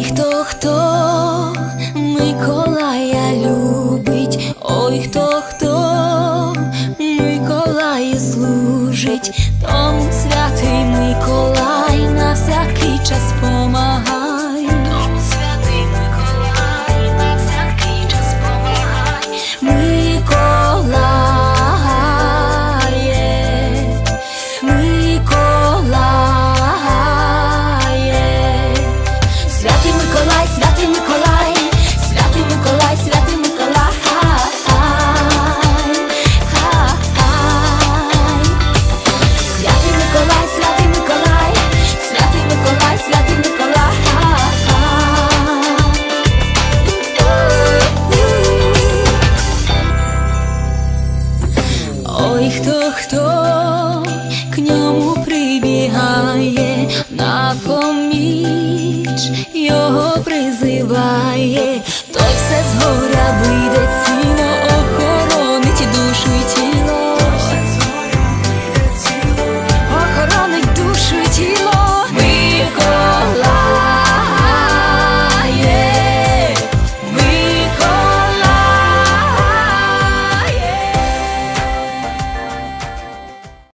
хто хто? Миколая любить, ой, хто хто? Миколаю служить, тому святий Ой, хто хто к ньому прибігає, на поміч його призиває, той все з горя вийде